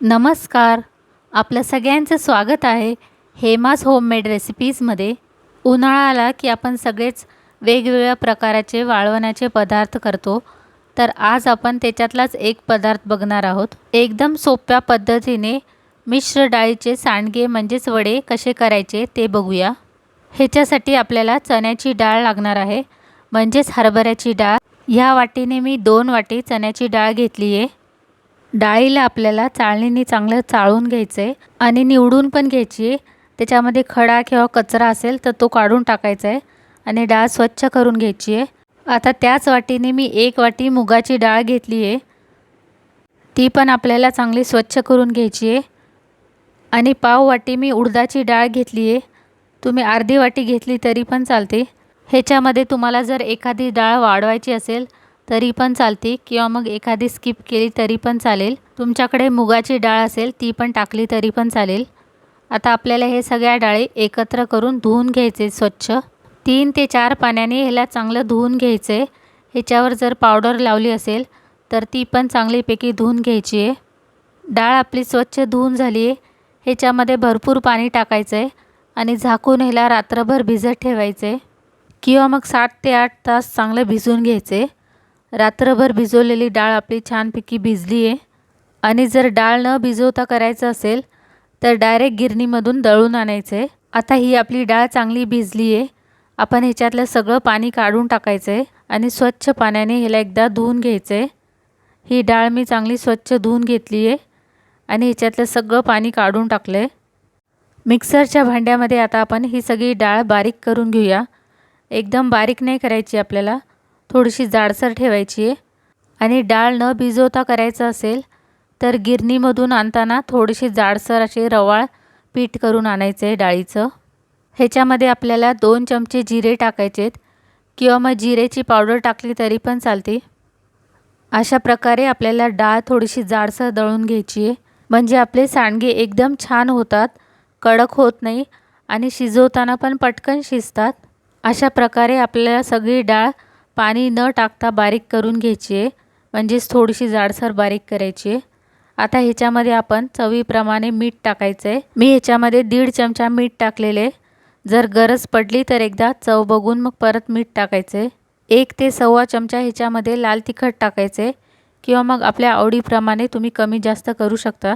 नमस्कार. आपलं सगळ्यांचं स्वागत आहे हेमास होममेड रेसिपीजमध्ये. उन्हाळा आला की आपण सगळेच वेगवेगळ्या प्रकाराचे वाळवण्याचे पदार्थ करतो तर आज आपण त्याच्यातलाच एक पदार्थ बघणार आहोत. एकदम सोप्या पद्धतीने मिश्र डाळीचे सांडगे म्हणजेच वडे कसे करायचे ते बघूया. ह्याच्यासाठी आपल्याला चण्याची डाळ लागणार आहे म्हणजेच हरभऱ्याची डाळ. ह्या वाटीने मी दोन वाटी चण्याची डाळ घेतली आहे डाळीला आपल्याला चाळणीने चांगलं चाळून घ्यायचं आहे आणि निवडून पण घ्यायची आहे. त्याच्यामध्ये खडा किंवा कचरा असेल तर तो काढून टाकायचा आहे आणि डाळ स्वच्छ करून घ्यायची आहे. आता त्याच वाटीने मी एक वाटी मुगाची डाळ घेतली आहे. ती पण आपल्याला चांगली स्वच्छ करून घ्यायची आहे. आणि पाव वाटी मी उडदाची डाळ घेतली आहे. तुम्ही अर्धी वाटी घेतली तरी पण चालते. ह्याच्यामध्ये तुम्हाला जर एखादी डाळ वाढवायची असेल तरी पण चालते किंवा मग एखादी स्किप केली तरी पण चालेल. तुमच्याकडे मुगाची डाळ असेल ती पण टाकली तरी पण चालेल. आता आपल्याला हे सगळ्या डाळी एकत्र करून धुवून घ्यायचे स्वच्छ. तीन ते चार पाण्याने ह्याला चांगलं धुवून घ्यायचं. आहे ह्याच्यावर जर पावडर लावली असेल तर ती पण चांगलीपैकी धुवून घ्यायची आहे. डाळ आपली स्वच्छ धुवून झाली आहे. ह्याच्यामध्ये भरपूर पाणी टाकायचं आहे आणि झाकून ह्याला रात्रभर भिजत ठेवायचं आहे किंवा मग सात ते आठ तास चांगलं भिजून घ्यायचे आहे रात्रभर भिजवलेली डाळ आपली छानपैकी भिजली आहे आणि जर डाळ न भिजवता करायचं असेल तर डायरेक्ट गिरणीमधून दळून आणायचं. आहे आता ही आपली डाळ चांगली भिजली आहे आपण ह्याच्यातलं सगळं पाणी काढून टाकायचं आहे आणि स्वच्छ पाण्याने ह्याला एकदा धुवून घ्यायचं. आहे ही डाळ मी चांगली स्वच्छ धुवून घेतली आहे आणि ह्याच्यातलं सगळं पाणी काढून टाकलं आहे मिक्सरच्या भांड्यामध्ये आता आपण ही सगळी डाळ बारीक करून घेऊया. एकदम बारीक नाही करायची आपल्याला. थोडीशी जाडसर ठेवायची आहे. आणि डाळ न भिजवता करायचं असेल तर गिरणीमधून आणताना थोडीशी जाडसर अशी रवाळ पीठ करून आणायचं आहे डाळीचं. ह्याच्यामध्ये आपल्याला दोन चमचे जिरे टाकायचे आहेत. किंवा मग जिरेची पावडर टाकली तरी पण चालते. अशा प्रकारे आपल्याला डाळ थोडीशी जाडसर दळून घ्यायची आहे. म्हणजे आपले सांडगे एकदम छान होतात कडक होत नाही आणि शिजवताना पण पटकन शिजतात. अशा प्रकारे आपल्याला सगळी डाळ पाणी न टाकता बारीक करून घ्यायची आहे म्हणजेच थोडीशी जाडसर बारीक करायची. आहे आता ह्याच्यामध्ये आपण चवीप्रमाणे मीठ टाकायचं आहे मी ह्याच्यामध्ये दीड चमचा मीठ टाकलेले. जर गरज पडली तर एकदा चव बघून मग परत मीठ टाकायचं आहे एक ते सव्वा चमचा ह्याच्यामध्ये लाल तिखट टाकायचं आहे किंवा मग आपल्या आवडीप्रमाणे तुम्ही कमी जास्त करू शकता.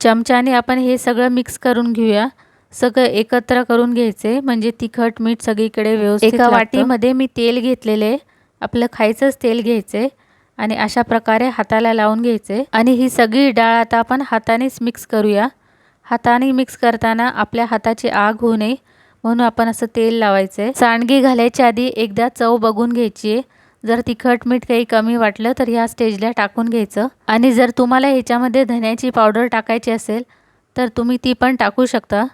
चमच्याने आपण हे सगळं मिक्स करून घेऊया. सगळं एकत्र करून घ्यायचे म्हणजे तिखट मीठ सगळीकडे व्यवस्थित एका वाटीमध्ये मी तेल घेतलेले आपलं खायचंच तेल घ्यायचे आणि अशा प्रकारे हाताला लावून घ्यायचे. आणि ही सगळी डाळ आता आपण हातानेच मिक्स करूया. हाताने मिक्स करताना आपल्या हाताची आग होऊ नये म्हणून आपण असं तेल लावायचं. सांडगी घालायच्या आधी एकदा चव बघून घ्यायची आहे. जर तिखट मीठ काही कमी वाटलं तर ह्या स्टेजला टाकून घ्यायचं. आणि जर तुम्हाला ह्याच्यामध्ये धन्याची पावडर टाकायची असेल तर तुम्ही ती पण टाकू शकता.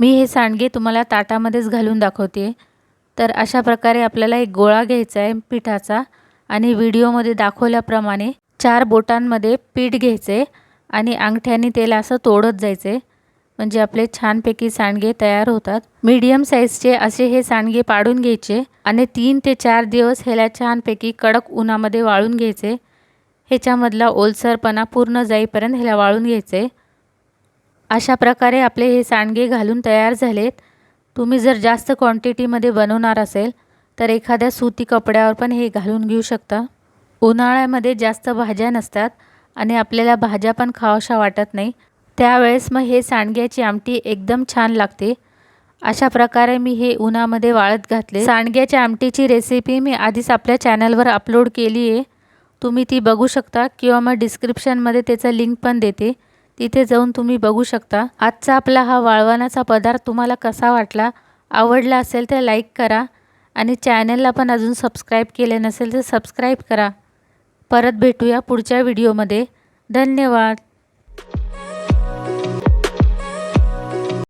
मी हे सांडगे तुम्हाला ताटामध्येच घालून दाखवते. तर अशा प्रकारे आपल्याला एक गोळा घ्यायचा आहे पिठाचा आणि व्हिडिओमध्ये दाखवल्याप्रमाणे चार बोटांमध्ये पीठ घ्यायचे आणि अंगठ्याने तेल असं तोडत जायचे. म्हणजे आपले छानपैकी सांडगे तयार होतात. मीडियम साईजचे असे हे सांडगे पाडून घ्यायचे आणि तीन ते चार दिवस ह्याला छानपैकी कडक उन्हामध्ये वाळून घ्यायचे. ह्याच्यामधला ओलसरपणा पूर्ण जाईपर्यंत ह्याला वाळून घ्यायचे. अशा प्रकारे आपले हे सांडगे घालून तयार झालेत. तुम्ही जर जास्त क्वांटिटीमध्ये बनवणार असेल तर एखाद्या सुती कपड्यावर पण हे घालून घेऊ शकता. उन्हाळ्यामध्ये जास्त भाज्या नसतात आणि आपल्याला भाज्या पण खावाशा वाटत नाही. त्यावेळेस मग हे सांडग्याची आमटी एकदम छान लागते. अशा प्रकारे मी हे उन्हामध्ये वाळत घातले. सांडग्याच्या आमटीची रेसिपी मी आधीच आपल्या चॅनलवर अपलोड केली आहे तुम्ही ती बघू शकता किंवा मग डिस्क्रिप्शनमध्ये त्याचं लिंक पण देते. तिथे जाऊन तुम्ही बघू शकता. आजचा आपला हा वाळवणाचा पदार्थ तुम्हाला कसा वाटला आवडला असेल तर लाईक करा आणि चॅनलला पण अजून सबस्क्राईब केले नसेल तर सबस्क्राईब करा. परत भेटूया पुढच्या व्हिडिओमध्ये धन्यवाद.